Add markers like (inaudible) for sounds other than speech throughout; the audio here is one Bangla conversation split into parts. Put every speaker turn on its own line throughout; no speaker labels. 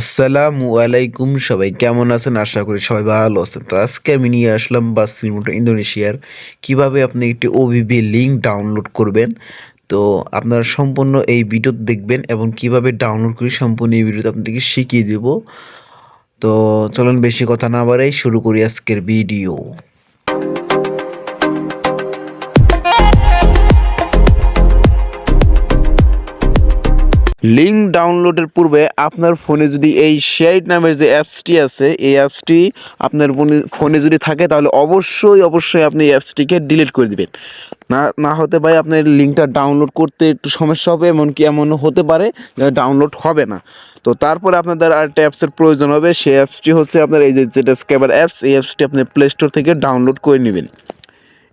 আসসালামু আলাইকুম সবাই, কেমন আছেন? আশা করি সবাই ভালো আছেন। তো আজকে আমি নিয়ে আসলাম বাসির মোটো ইন্দোনেশিয়ার। কীভাবে আপনি একটি ওবিবি লিঙ্ক ডাউনলোড করবেন? তো আপনারা সম্পূর্ণ এই ভিডিও দেখবেন এবং কীভাবে ডাউনলোড করি সম্পূর্ণ এই ভিডিওতে আপনাদেরকে শিখিয়ে দেব। তো চলুন বেশি কথা না বাড়াই, শুরু করি আজকের ভিডিও। লিঙ্ক ডাউনলোডের পূর্বে আপনার ফোনে যদি এই শেয়ার নামের যে অ্যাপসটি আছে, এই অ্যাপসটি আপনার ফোনে- ফোনে যদি থাকে, তাহলে অবশ্যই অবশ্যই আপনি এই অ্যাপসটিকে ডিলিট করে দিবেন। না না হতে পারে আপনার লিঙ্কটা ডাউনলোড করতে একটু সমস্যা হবে, এমনকি এমন হতে পারে ডাউনলোড হবে না। তো তারপরে আপনাদের আরেকটা অ্যাপসের প্রয়োজন হবে, সেই অ্যাপসটি হচ্ছে আপনার এই যে যেটা স্ক্যাবার অ্যাপস, এই অ্যাপসটি আপনি প্লে স্টোর থেকে ডাউনলোড করে নেবেন।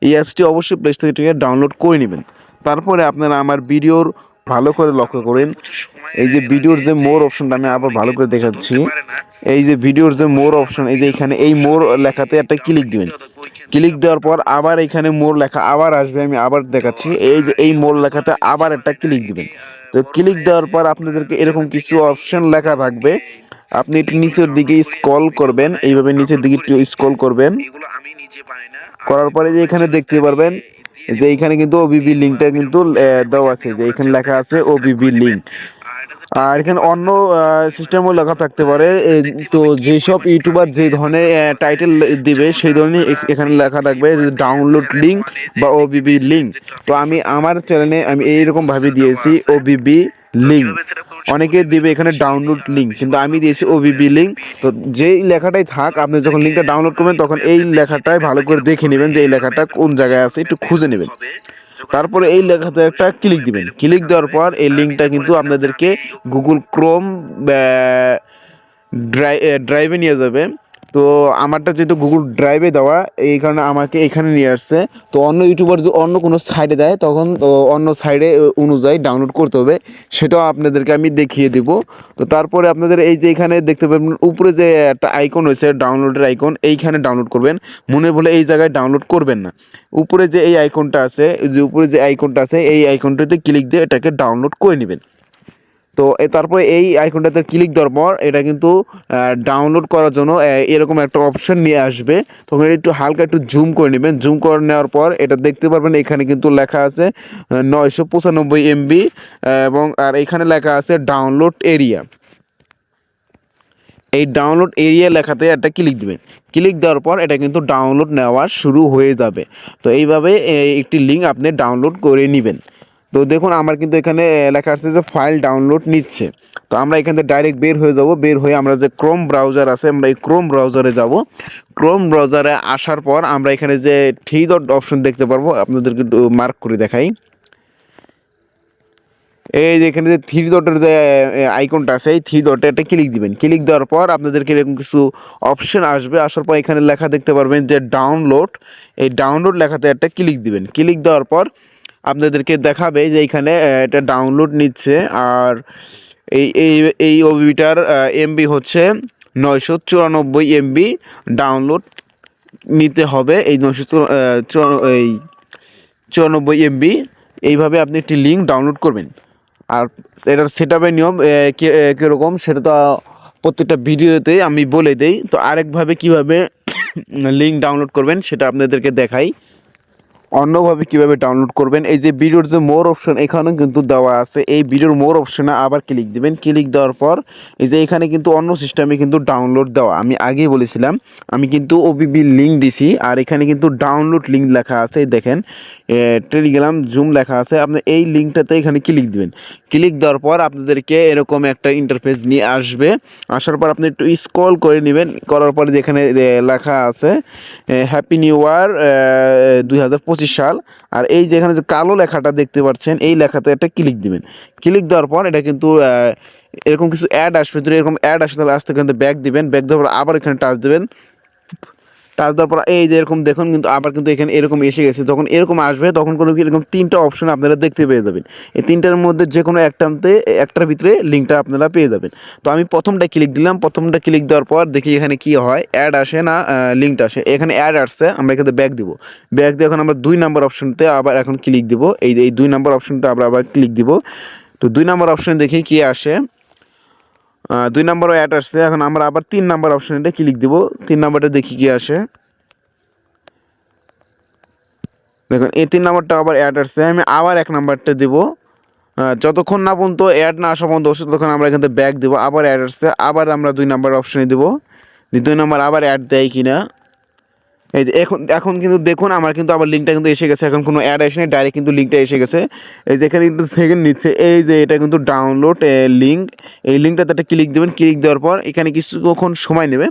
এই অ্যাপসটি অবশ্যই প্লে স্টোর থেকে ডাউনলোড করে নেবেন। তারপরে আপনারা আমার ভিডিওর ভালো করে লক্ষ্য করেন। এই যে ভিডিওর যে মোর অপশনটা আমি আবার ভালো করে দেখাচ্ছি। এই যে ভিডিওর যে মোর অপশন, এই যে এখানে এই মোর লেখাতে একটা ক্লিক দিবেন। ক্লিক দেওয়ার পর আবার এখানে মোর লেখা আবার আসবে, আমি আবার দেখাচ্ছি। এই যে এই মোর লেখাতে আবার একটা ক্লিক দিবেন। তো ক্লিক দেওয়ার পর আপনাদেরকে এরকম কিছু অপশন লেখা থাকবে। আপনি একটু নিচের দিকে স্ক্রল করবেন, এইভাবে নিচের দিকে একটু স্ক্রল করবেন। করার পরে যে এখানে দেখতে পারবেন যে এখানে কিন্তু ওবিবি লিঙ্কটা কিন্তু দেওয়া আছে, যে এখানে লেখা আছে ওবিবি লিঙ্ক আর এখানে অন্য সিস্টেমও লেখা থাকতে পারে। তো যেসব ইউটিউবার যে ধরনের টাইটেল দিবে, সেই ধরনের এখানে লেখা থাকবে ডাউনলোড লিঙ্ক বা ওবিবি লিঙ্ক তো আমি, আমার চ্যানেলে আমি এইরকম ভাবে দিয়েছি ওবিবি লিঙ্ক অনেকে দিবে এখানে ডাউনলোড লিঙ্ক কিন্তু আমি দিয়েছি ওবিবি লিঙ্ক তো যেই লেখাটাই থাক, আপনি যখন লিঙ্কটা ডাউনলোড করবেন, তখন এই লেখাটাই ভালো করে দেখে নেবেন যে এই লেখাটা কোন জায়গায় আছে, একটু খুঁজে নেবেন। তারপরে এই লেখাতে একটা ক্লিক দিবেন। ক্লিক দেওয়ার পর এই লিঙ্কটা কিন্তু আপনাদেরকে গুগল ক্রোম ড্রাই ড্রাইভে নিয়ে যাবে। তো আমারটা যেহেতু গুগল ড্রাইভে দেওয়া, এই কারণে আমাকে এখানে নিয়ে আসছে। তো অন্য ইউটিউবার যদি অন্য কোনো সাইডে দেয়, তখন অন্য সাইডে অনুযায়ী ডাউনলোড করতে হবে। সেটাও আপনাদেরকে আমি দেখিয়ে দিব। তো তারপরে আপনাদের এই যে এখানে দেখতে পাবেন উপরে যে একটা আইকন হয়েছে ডাউনলোডের আইকন এইখানে ডাউনলোড করবেন। মনে বলে এই জায়গায় ডাউনলোড করবেন না। উপরে যে এই আইকনটা আছে যে উপরে যে আইকনটা আছে, এই আইকনটাতে ক্লিক দিয়ে এটাকে ডাউনলোড করে নেবেন। তো তারপরে এই আইকনটাতে ক্লিক দেওয়ার পর এটা কিন্তু ডাউনলোড করার জন্য এরকম একটা অপশন নিয়ে আসবে। তখন একটু হালকা একটু জুম করে নেবেন। জুম করে নেওয়ার পর এটা দেখতে পারবেন, এখানে কিন্তু লেখা আছে নয়শো পঁচানব্বই এমবি এবং, আর এখানে লেখা আছে ডাউনলোড এরিয়া এই ডাউনলোড এরিয়া লেখাতে একটা ক্লিক দেবেন। ক্লিক দেওয়ার পর এটা কিন্তু ডাউনলোড নেওয়া শুরু হয়ে যাবে। তো এইভাবে একটি লিঙ্ক আপনি ডাউনলোড করে নেবেন। তো দেখুন, আমার কিন্তু এখানে লেখা আছে যে ফাইল ডাউনলোড নিচ্ছে। তো আমরা এখান থেকে ডাইরেক্ট বের হয়ে যাব। বের হয়ে আমরা যে ক্রোম ব্রাউজার আছে, আমরা এই ক্রোম ব্রাউজারে যাব। ক্রোম ব্রাউজারে আসার পর আমরা এখানে যে থ্রি ডট অপশন দেখতে পারব, আপনাদেরকে একটু মার্ক করে দেখাই। এই যে এখানে যে থ্রি ডটের যে আইকনটা আছে, এই থ্রি ডটে একটা ক্লিক দিবেন। ক্লিক দেওয়ার পর আপনাদেরকে এরকম কিছু অপশন আসবে। আসার পর এখানে লেখা দেখতে পারবেন যে ডাউনলোড এই ডাউনলোড লেখাতে একটা ক্লিক দিবেন। ক্লিক দেওয়ার পর আপনাদেরকে দেখাবে যে এখানে এটা ডাউনলোড নিচ্ছে। আর এই এই এই ওবিটার এমবি হচ্ছে নয়শো চুরানব্বই এমবি ডাউনলোড নিতে হবে। এই নয়শো এই চুরানব্বই এমবি এইভাবে আপনি একটি লিঙ্ক ডাউনলোড করবেন। আর এটার সেট আপের নিয়ম কীরকম সেটা তো প্রত্যেকটা ভিডিওতে আমি বলে দেই। তো আরেকভাবে কীভাবে (coughs) লিঙ্ক ডাউনলোড করবেন সেটা আপনাদেরকে দেখাই। অন্যভাবে কীভাবে ডাউনলোড করবেন, এই যে ভিডিওর যে মোর অপশন এখানেও কিন্তু দেওয়া আছে। এই ভিডিওর মোর অপশনে আবার ক্লিক দিবেন। ক্লিক দেওয়ার পর এই যে এখানে কিন্তু অন্য সিস্টেমে কিন্তু ডাউনলোড দেওয়া। আমি আগেই বলেছিলাম, আমি কিন্তু ওবিবি লিঙ্ক দিছি, আর এখানে কিন্তু ডাউনলোড লিঙ্ক লেখা আছে, দেখেন টেলিগ্রাম জুম লেখা আছে। আপনি এই লিঙ্কটাতে এখানে ক্লিক দিবেন। ক্লিক দেওয়ার পর আপনাদেরকে এরকম একটা ইন্টারফেস নিয়ে আসবে। আসার পর আপনি একটু স্ক্রল করে নেবেন। করার পরে যেখানে লেখা আছে হ্যাপি নিউ ইয়ার দুই হাজার পঁচিশ সাল। আর এই যে এখানে যে কালো লেখাটা দেখতে পাচ্ছেন, এই লেখাতে একটা ক্লিক দিবেন। ক্লিক দেওয়ার পর এটা কিন্তু এরকম কিছু অ্যাড আসবে। যদি এরকম অ্যাড আসে তাহলে আসতে কিন্তু ব্যাক দিবেন। ব্যাক দেওয়ার পর আবার এখানে টাচ দেবেন। টাচ দেওয়ার পর এই যে এরকম দেখুন, কিন্তু আবার কিন্তু এখানে এরকম এসে গেছে। যখন এরকম আসবে, তখন কোনো এরকম তিনটা অপশন আপনারা দেখতে পেয়ে যাবেন। এই তিনটার মধ্যে যে কোনো একটাতে, একটার ভিতরে লিঙ্কটা আপনারা পেয়ে যাবেন। তো আমি প্রথমটা ক্লিক দিলাম। প্রথমটা ক্লিক দেওয়ার পর দেখি এখানে কি হয়। অ্যাড আসে না লিঙ্কটা আসে। এখানে অ্যাড আসছে, আমরা এখানে ব্যাক দিব। ব্যাক দিয়ে এখন আমরা দুই নাম্বার অপশনতে আবার এখন ক্লিক দিব। এই এই দুই নাম্বার অপশনতে আমরা আবার ক্লিক দিব। তো দুই নাম্বার অপশনে দেখি কি আসে। দুই নম্বরও অ্যাড আসছে। এখন আমরা আবার তিন নাম্বার অপশানটা ক্লিক দিব। তিন নাম্বারটা দেখি কি আসে। দেখুন, এই তিন নাম্বারটা আবার অ্যাড আসছে। আমি আবার এক নাম্বারটা দিব। যতক্ষণ না পর্যন্ত অ্যাড না আসা পর্যন্ত অবশ্যই তখন আমরা এখান থেকে ব্যাক দেবো। আবার অ্যাড আসছে। আবার আমরা দুই নাম্বার অপশানে দেবো। দুই নম্বর আবার অ্যাড দেয় কিনা। এই যে এখন এখন কিন্তু দেখুন, আমার কিন্তু আবার লিঙ্কটা কিন্তু এসে গেছে। এখন কোনো অ্যাড আসেনি ডাইরেক্ট কিন্তু লিঙ্কটা এসে গেছে। এই যে এখানে কিন্তু সেকেন্ড নিচ্ছে, এই যে এটা কিন্তু ডাউনলোড লিঙ্ক এই লিঙ্কটাতে একটা ক্লিক দেবেন ক্লিক দেওয়ার পর এখানে কিছুক্ষণ সময় নেবে।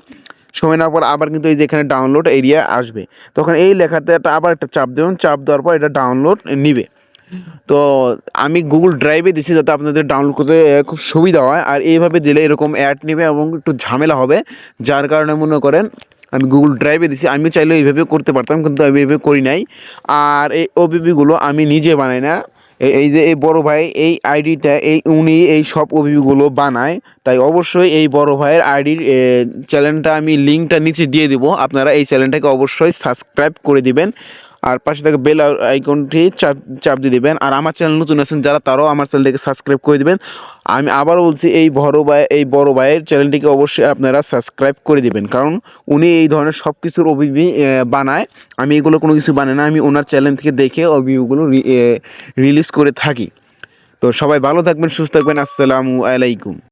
সময় নেওয়ার পর আবার কিন্তু এই যে এখানে ডাউনলোড এরিয়া আসবে। তখন এই লেখাতে একটা আবার একটা চাপ দেবেন, চাপ দেওয়ার পর এটা ডাউনলোড নিবে। তো আমি গুগল ড্রাইভে দিছি যাতে আপনাদের ডাউনলোড করতে খুব সুবিধা হয়। আর এইভাবে দিলে এরকম অ্যাড নেবে এবং একটু ঝামেলা হবে, যার কারণে মনে করেন আমি গুগল ড্রাইভে দিছি আমি চাইলে এইভাবে করতে পারতাম, কিন্তু আমি এইভাবে করি নাই। আর এই ওবিপিগুলো আমি নিজে বানাই না। এই এই যে এই বড় ভাই এই আইডিটা এই উনি এই সব ওবিপিগুলো বানায়, তাই অবশ্যই এই বড় ভাইয়ের আইডির চ্যানেলটা আমি লিঙ্কটা নিচে দিয়ে দিব। আপনারা এই চ্যানেলটাকে অবশ্যই সাবস্ক্রাইব করে দিবেন। আর পাশে থেকে বেল আইকনটি চাপ চাপ দিয়ে দিবেন। আর আমার চ্যানেল নতুন আছেন যারা, তারাও আমার চ্যানেলটাকে সাবস্ক্রাইব করে দেবেন। আমি আবার বলছি, এই বড় ভাই, এই বড় ভাইয়ের চ্যানেলটিকে অবশ্যই আপনারা সাবস্ক্রাইব করে দেবেন। কারণ উনি এই ধরনের সব কিছুর অভিবি বানায়। আমি এগুলো কোনো কিছু বানাই না, আমি ওনার চ্যানেল থেকে দেখে অভিগুলো রিলিজ করে থাকি। তো সবাই ভালো থাকবেন, সুস্থ থাকবেন। আসসালামু আলাইকুম।